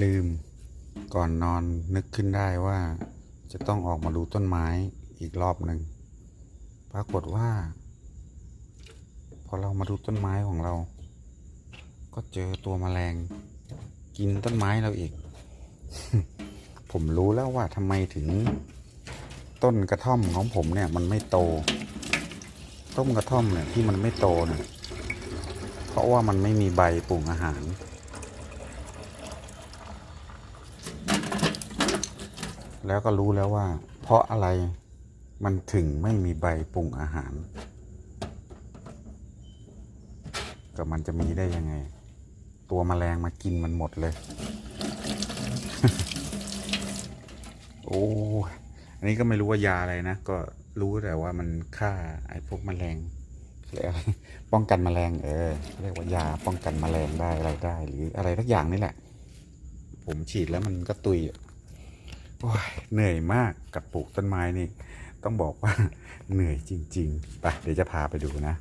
ลืมก่อนนอนนึกขึ้นได้ว่าจะต้องออกมาดูต้นไม้อีกรอบหนึ่งปรากฏว่า พอเรามาดูต้นไม้ของเรา ก็เจอตัวแมลง กินต้นไม้เราอีก ผมรู้แล้วว่าทำไมถึง ต้นกระท่อมของผมเนี่ย มันไม่โต ต้นกระท่อมเนี่ยที่มันไม่โตเนี่ยเพราะว่ามันไม่มีใบปรุงอาหาร แล้วก็รู้แล้วว่า เพราะอะไรมันถึงไม่มีใบปรุงอาหาร ก็มันจะมีได้ยังไง ตัวแมลงมากินมันหมดเลย โอ้อันนี้ก็ไม่รู้ว่ายาอะไรนะ ก็รู้แต่ว่ามันฆ่าไอ้พวกแมลงเรียกอะไรป้องกันแมลงเออเรียกว่ายาป้องกันแมลงได้อะไรได้ หรืออะไรทักอย่างนี่แหละ ผมฉีดแล้วมันก็ตุย โอ้ยเหนื่อยมากกับปลูกต้นไม้นี่ ต้องบอกว่าเหนื่อยจริงๆไปเดี๋ยวจะพาไปดูนะ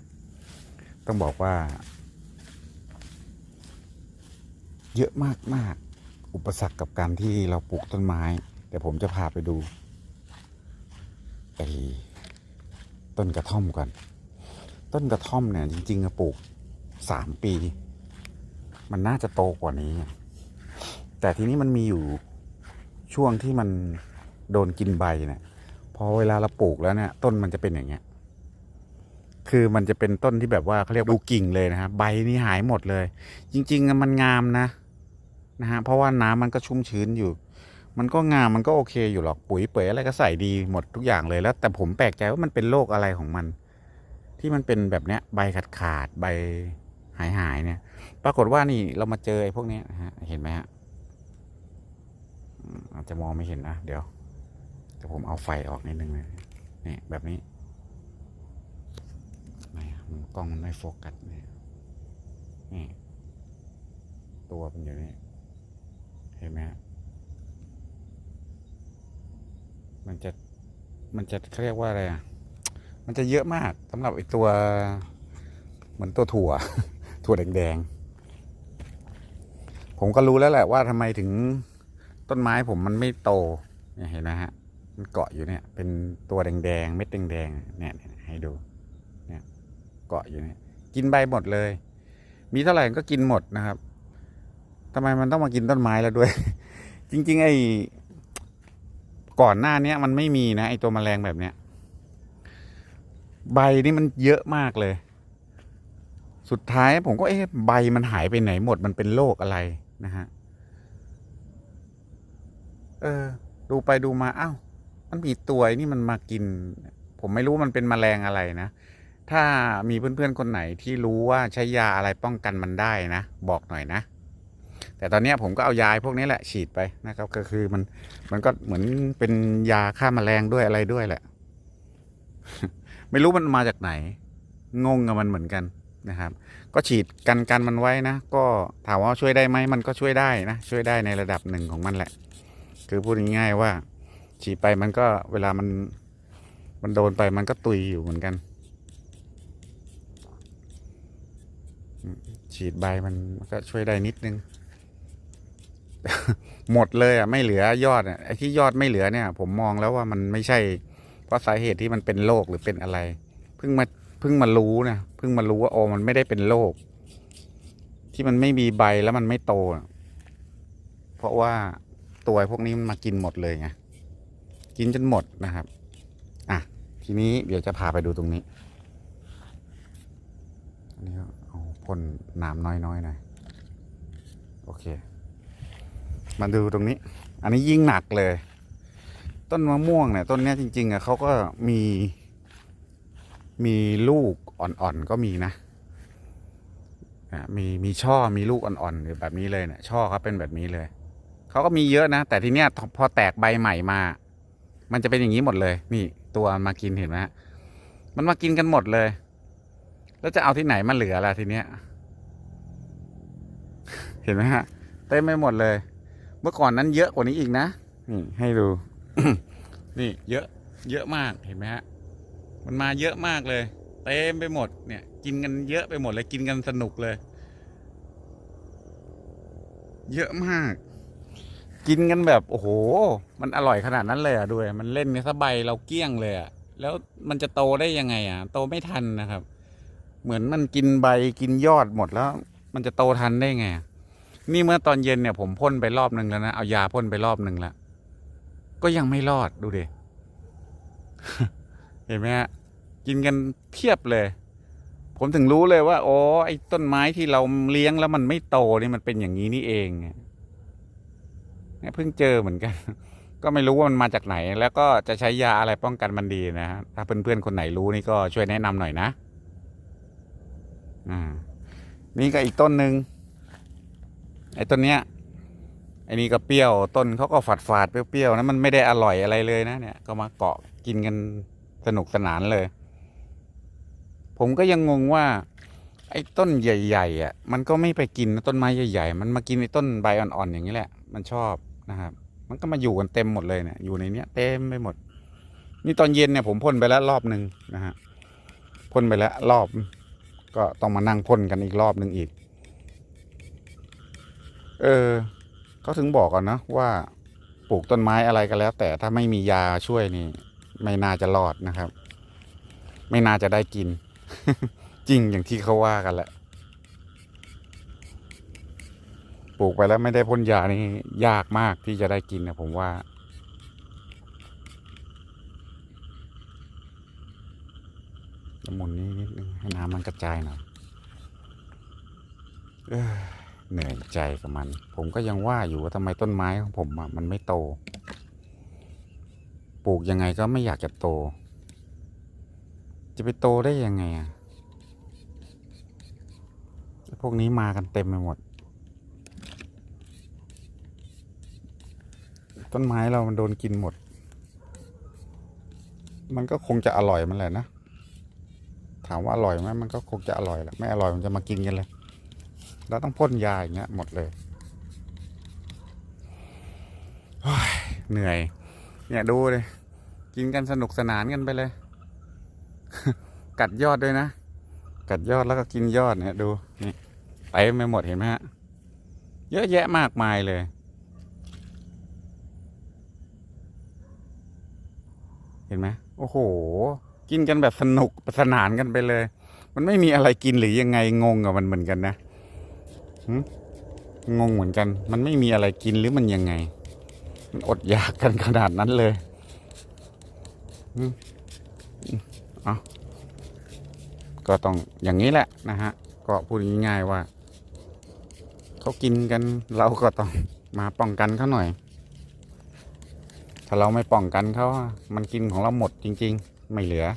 ต้องบอกว่า เยอะมากมากๆอุปสรรคกับการที่เราปลูกต้นไม้ แต่ผมจะพาไปดูไอ้ต้นกระท่อมก่อน ต้นกระท่อมเนี่ยจริงๆปลูกสามปี มันน่าจะโตกว่านี้ แต่ทีนี้มันมีอยู่ ช่วงที่มันโดนกินใบเนี่ยพอเวลาเราปลูกแล้วเนี่ย ต้นมันจะเป็นอย่างเงี้ย คือมันจะเป็นต้นที่แบบว่าเขาเรียกดูกิ่งเลยนะฮะใบนี่หายหมดเลย จริง ๆ มันงามนะนะฮะเพราะว่าน้ำมันก็ชุ่มชื้นอยู่ มันก็งามมันก็โอเคอยู่หรอกปุ๋ยเป๋ยอะไรก็ใส่ดีหมดทุกอย่างเลยแล้ว แต่ผมแปลกใจว่ามันเป็นโรคอะไรของมัน ที่มันเป็นแบบเนี้ยใบขาดขาดๆใบหายหายๆเนี่ย ปรากฏว่านี่เรามาเจอไอ้พวกเนี้ยนะฮะเห็นไหมฮะ อาจจะมองไม่เห็นนะ เดี๋ยวแต่ผมเอาไฟออกนิดนึงนะนี่แบบนี้ไม่กล้องมันไม่โฟกัสเนี่ยนี่ ตัวมันอยู่นี่เห็นไหมฮะมันจะมันจะเขาเรียกว่าอะไรอะมันจะเยอะมากสำหรับไอตัว เหมือนตัวถั่ว ถั่วแดงๆผมก็รู้แล้วแหละว่าทำไมถึง ต้นไม้ผมมันไม่โตเห็นไหมฮะ มันเกาะอยู่เนี่ย เป็นตัวแดงๆเม็ดแดงๆเนี่ยให้ดูเนี่ยเกาะอยู่เนี่ย กินใบหมดเลย มีเท่าไหร่ก็กินหมดนะครับทำไมมันต้องมากินต้นไม้แล้วด้วย จริง ๆ ไอ้ก่อนหน้าเนี้ยมันไม่มีนะไอ้ตัวแมลงแบบเนี้ยใบนี่มันเยอะมากเลย สุดท้ายผมก็เอ๊ะใบมันหายไปไหนหมดมันเป็นโรคอะไรนะฮะ เออ ดูไปดูมาอ้าวมันมีตัวนี่มันมากิน ผมไม่รู้มันเป็นแมลงอะไรนะ ถ้ามีเพื่อนๆคนไหนที่รู้ว่าใช้ยาอะไรป้องกันมันได้นะ บอกหน่อยนะ แต่ตอนนี้ผมก็เอายาพวกนี้แหละฉีดไปนะครับ ก็คือมันมันก็เหมือนเป็นยาฆ่าแมลงด้วยอะไรด้วยแหละ ไม่รู้มันมาจากไหน งงกับมันเหมือนกันนะครับ ก็ฉีดกันกันมันไว้นะ ก็ถามว่าช่วยได้ไหมมันก็ช่วยได้นะ ช่วยได้ในระดับหนึ่งของมันแหละ คือพูดง่ายๆว่าฉีดไปมันก็เวลามันมันโดนไปมันก็ตุยอยู่เหมือนกัน ฉีดใบมันก็ช่วยได้นิดนึง หมดเลยอะไม่เหลือยอดอะไอ้ที่ยอดไม่เหลือเนี่ย ผมมองแล้วว่ามันไม่ใช่ เพราะสาเหตุที่มันเป็นโรคหรือเป็นอะไร เพิ่งมาเพิ่งมารู้นะเพิ่งมารู้ว่าโอ้มันไม่ได้เป็นโรคที่มันไม่มีใบแล้วมันไม่โต เพราะว่า ตัวพวกนี้มันมากินหมดเลยไงกินจนหมดนะครับ อะ ทีนี้เดี๋ยวจะพาไปดูตรงนี้อันนี้เอาพ่นน้ำน้อยๆหน่อยโอเค มาดูตรงนี้ อันนี้ยิ่งหนักเลย ต้นมะม่วงเนี่ยต้นนี้จริงๆอะเขาก็มี มีลูกอ่อนๆก็มีนะอะมีมีช่อมีลูกอ่อนๆแบบนี้เลยเนี่ยช่อเขาเป็นแบบนี้เลย เขาก็มีเยอะนะ แต่ทีเนี้ยพอแตกใบใหม่มา มันจะเป็นอย่างนี้หมดเลย นี่ตัวมากินเห็นไหมฮะมันมากินกันหมดเลย แล้วจะเอาที่ไหนมาเหลือล่ะทีเนี้ย เห็นไหมฮะเต็มไปหมดเลย เมื่อก่อนนั้นเยอะกว่านี้อีกนะนี่ให้ดู นี่เยอะ เยอะมากเห็นไหมฮะ มันมาเยอะมากเลยเต็มไปหมดเนี่ย กินกันเยอะไปหมดเลยกินกันสนุกเลย เยอะมาก กินกันแบบโอ้โห มันอร่อยขนาดนั้นเลยอะด้วย มันเล่นกันซะใบเราเกี้ยงเลยอะแล้วมันจะโตได้ยังไงอะ โตไม่ทันนะครับ เหมือนมันกินใบกินยอดหมดแล้ว มันจะโตทันได้ไง นี่เมื่อตอนเย็นเนี่ยผมพ่นไปรอบหนึ่งแล้วนะเอายาพ่นไปรอบหนึ่งแล้วก็ยังไม่รอดดูดิเห็นไหมฮะกินกันเพียบเลย ผมถึงรู้เลยว่า อ๋อไอ้ต้นไม้ที่เราเลี้ยงแล้วมันไม่โตนี่มันเป็นอย่างนี้นี่เอง เนี่ยเพิ่งเจอเหมือนกัน ก็ไม่รู้ว่ามันมาจากไหน แล้วก็จะใช้ยาอะไรป้องกันมันดีนะฮะถ้าเพื่อนๆคนไหนรู้นี่ก็ช่วยแนะนำหน่อยนะอ่านี่ก็อีกต้นหนึ่งไอ้ต้นเนี้ยไอ้นี่ก็เปรี้ยวต้นเขาก็ฝาดฝาดเปรี้ยวๆนะมันไม่ได้อร่อยอะไรเลยนะเนี่ยก็มาเกาะกินกันสนุกสนานเลย ผมก็ยังงงว่า ไอ้ต้นใหญ่ๆอะมันก็ไม่ไปกินต้นไม้ใหญ่ๆมันมากินไอ้ต้นใบอ่อนๆอย่างนี้แหละ มันชอบ นะครับ มันก็มาอยู่กันเต็มหมดเลยเนี่ยอยู่ในเนี้ยเต็มไปหมด นี่ตอนเย็นเนี่ยผมพ่นไปแล้วรอบหนึ่งนะฮะพ่นไปแล้วรอบ ก็ต้องมานั่งพ่นกันอีกรอบหนึ่งอีก เออเขาถึงบอกกันนะว่าปลูกต้นไม้อะไรก็แล้ว แต่ถ้าไม่มียาช่วยนี่ ไม่น่าจะรอดนะครับ ไม่น่าจะได้กิน จริงอย่างที่เขาว่ากันแหละ ปลูกไปแล้วไม่ได้พ่นยานี่ยากมากที่จะได้กินนะผมว่า หมุนนี้นิดนึงให้น้ำมันกระจายหน่อยเออเหนื่อยใจกับมัน ผมก็ยังว่าอยู่ว่าทำไมต้นไม้ของผมอะมันไม่โต ปลูกยังไงก็ไม่อยากจะโต จะไปโตได้ยังไงอะพวกนี้มากันเต็มไปหมด ต้นไม้เรามันโดนกินหมด มันก็คงจะอร่อยมันแหละนะ ถามว่าอร่อยไหมมันก็คงจะอร่อยแหละไม่อร่อยมันจะมากินกันเลยเราต้องพ่นยาอย่างเงี้ยหมดเลยยเหนื่อย เนี่ยดูเลย กินกันสนุกสนานกันไปเลย กัดยอดด้วยนะ กัดยอดแล้วก็กินยอดเนี่ยดูนี่ไปไม่หมดเห็นไหมฮะ เยอะแยะมากมายเลย เห็นไหมโอ้โห กินกันแบบสนุกสนานกันไปเลย มันไม่มีอะไรกินหรือยังไงงงกับมันเหมือนกันนะงงเหมือนกัน มันไม่มีอะไรกินหรือมันยังไง มันอดอยากกันขนาดนั้นเลยเอาก็ต้องอย่างนี้แหละนะฮะ ก็พูดง่ายๆว่าเขากินกันเราก็ต้องมาป้องกันเขาหน่อย ถ้าเราไม่ป้องกันเขามันกินของเราหมดจริง ๆ ไม่เหลือ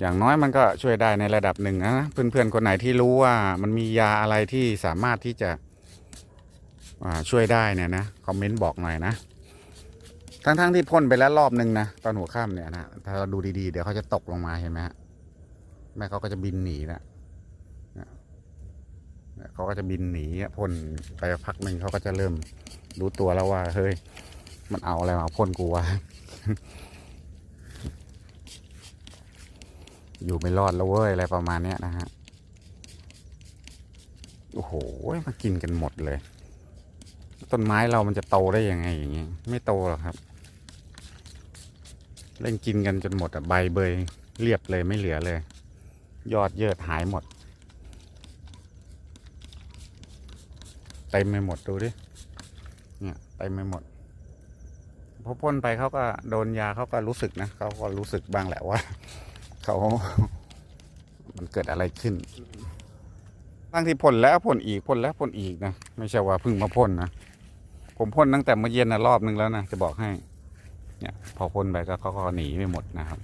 อย่างน้อยมันก็ช่วยได้ในระดับหนึ่งนะเพื่อนๆคนไหนที่รู้ว่ามันมียาอะไรที่สามารถที่จะช่วยได้เนี่ยนะคอมเมนต์บอกหน่อยนะทั้งๆที่พ่นไปแล้วรอบหนึ่งนะตอนหัวค่ำเนี่ยนะถ้าเราดูดีๆ เดี๋ยวเขาจะตกลงมาเห็นไหมฮะแม่เขาก็จะบินหนีนะนะ เขาก็จะบินหนีพ่นไปพักหนึ่งเขาก็จะเริ่มรู้ตัวแล้วว่า เฮ้ย มันเอาอะไรมาพ่นกูวะอยู่ไม่รอดแล้วเว้ยอะไรประมาณเนี้ยนะฮะ โอ้โห มากินกันหมดเลย ต้นไม้เรามันจะโตได้ยังไงอย่างงี้ไม่โตหรอกครับ เล่นกินกันจนหมดอะใบเบยเรียบเลยไม่เหลือเลย ยอดเยิดหายหมด เต็มไปหมดดูดิ เนี่ยเต็มไปหมดพอพ่นไปเขาก็โดนยาเขาก็รู้สึกนะเขาก็รู้สึกบ้างแหละว่าเขามันเกิดอะไรขึ้นตั้งที่พ่นแล้วพ่นอีกพ่นแล้วพ่นอีกนะไม่ใช่ว่าเพิ่งมาพ่นนะผมพ่นตั้งแต่เมื่อเย็นนะรอบนึงแล้วนะจะบอกให้ เนี่ย พอพ่นไปก็เขาก็หนีไม่หมดนะครับ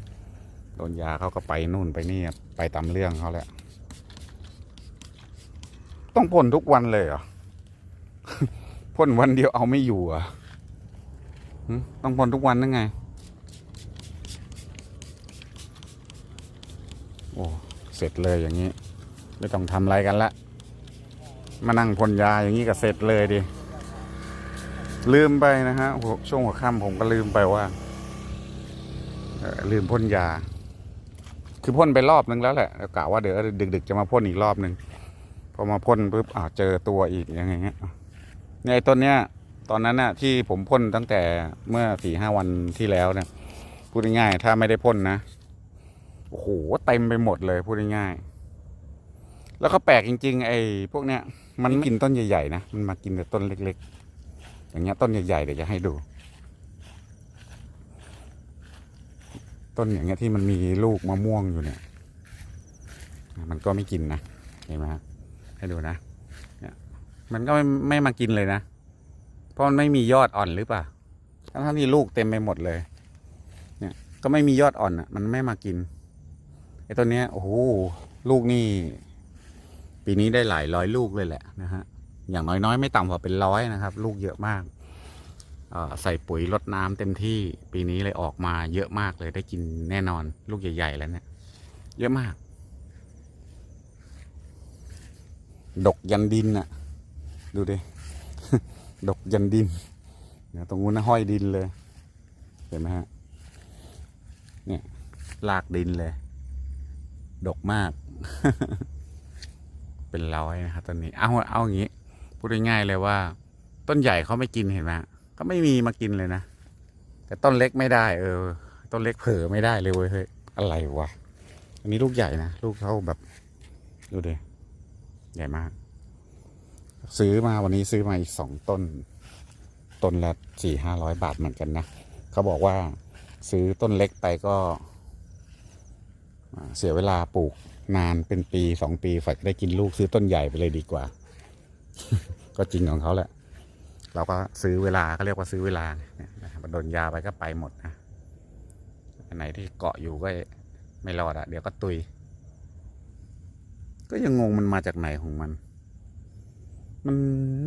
โดนยาเขาก็ไปนู่นไปนี่ไปตามเรื่องเขาแหละต้องพ่นทุกวันเลยเหรอ พ่นวันเดียวเอาไม่อยู่อะต้องพ่นทุกวันนั่งไง โอ้เสร็จเลยอย่างนี้ ไม่ต้องทำอะไรกันละ มานั่งพ่นยาอย่างนี้ก็เสร็จเลยดิ ลืมไปนะฮะช่วงหัวค่ำผมก็ลืมไปว่าลืมพ่นยา คือพ่นไปรอบนึงแล้วแหละแล้วกะว่าเดี๋ยวดึก ๆ จะมาพ่นอีกรอบนึงพออมาพ่นปุ๊บอ่าเจอตัวอีกอย่างเงี้ย เนี่ยต้นเนี้ยตอนนั้นน่ะที่ผมพ่นตั้งแต่เมื่อสี่ห้าวันที่แล้วเนี่ยพูดง่ายๆถ้าไม่ได้พ่นนะโอ้โหเต็มไปหมดเลยพูดง่ายๆแล้วก็แปลกจริง ๆ ไอ้พวกเนี้ยมันไม่กินต้นใหญ่ๆนะมันมากินแต่ต้นเล็ก ๆ อย่างเงี้ยต้นใหญ่ๆเดี๋ยวจะให้ดู ต้นอย่างเงี้ยที่มันมีลูกมะม่วงอยู่เนี่ย มันก็ไม่กินนะเห็นไหมฮะให้ดูนะ มันก็ไม่ไม่มากินเลยนะ เพราะมันไม่มียอดอ่อนหรือเปล่าทั้งที่ลูกเต็มไปหมดเลย เนี่ย ก็ไม่มียอดอ่อนอะ มันไม่มากินไอ้ต้นเนี้ยโอ้โหลูกนี่ ปีนี้ได้หลายร้อยลูกเลยแหละนะฮะอย่างน้อยๆ ไม่ต่ำกว่าเป็นร้อยนะครับ ลูกเยอะมากใส่ปุ๋ยรดน้ำเต็มที่ปีนี้เลยออกมาเยอะมากเลยได้กินแน่นอน ลูกใหญ่ ๆ แล้วเนี่ย เยอะมาก ดกยันดินน่ะ ดูดิ ดกยันดินเนี่ยตรงนู้นนะห้อยดินเลย เห็นไหมฮะ เนี่ยลากดินเลย ดกมาก เป็นร้อยนะครับต้นนี้ เอาเอาอย่างนี้ พูดง่ายๆเลยว่า ต้นใหญ่เขาไม่กินเห็นไหมฮะก็ไม่มีมากินเลยนะ แต่ต้นเล็กไม่ได้ เออ ต้นเล็กเผลอไม่ได้เลยเว้ยเฮ้ย อะไรวะ อันนี้ลูกใหญ่นะ ลูกเท่าแบบ ดูดิ ใหญ่มาก ซื้อมาวันนี้ซื้อมาอีกสองต้น ต้นละสี่ห้าร้อยบาทเหมือนกันนะ เขาบอกว่าซื้อต้นเล็กไปก็เสียเวลาปลูกนานเป็นปีสองปีฝ่ายได้กินลูกซื้อต้นใหญ่ไปเลยดีกว่า ก็จริงของเขาแหละ เราก็ซื้อเวลาเขาเรียกว่าซื้อเวลาบโดนยาไปก็ไปหมดนะอันไหนที่เกาะอยู่ก็ไม่รอดอะเดี๋ยวก็ตุย ก็ยังงงมันมาจากไหนของมัน มัน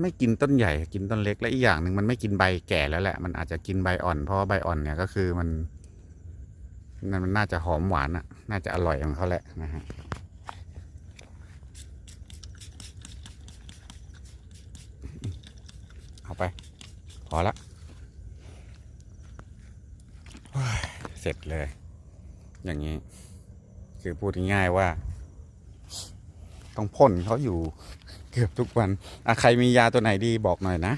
ไม่กินต้นใหญ่กินต้นเล็กและอีกอย่างหนึ่งมันไม่กินใบแก่แล้วแหละ มันอาจจะกินใบอ่อนเพราะว่าใบอ่อนเนี่ยก็คือมันนั่นมันน่าจะหอมหวานอะน่าจะอร่อยของเขาแหละนะฮะเอาไปพอละเสร็จเลย อย่างนี้ คือพูดง่ายๆว่า ต้องพ่นเขาอยู่ เกือบทุกวันอะใครมียาตัวไหนดีบอกหน่อยนะ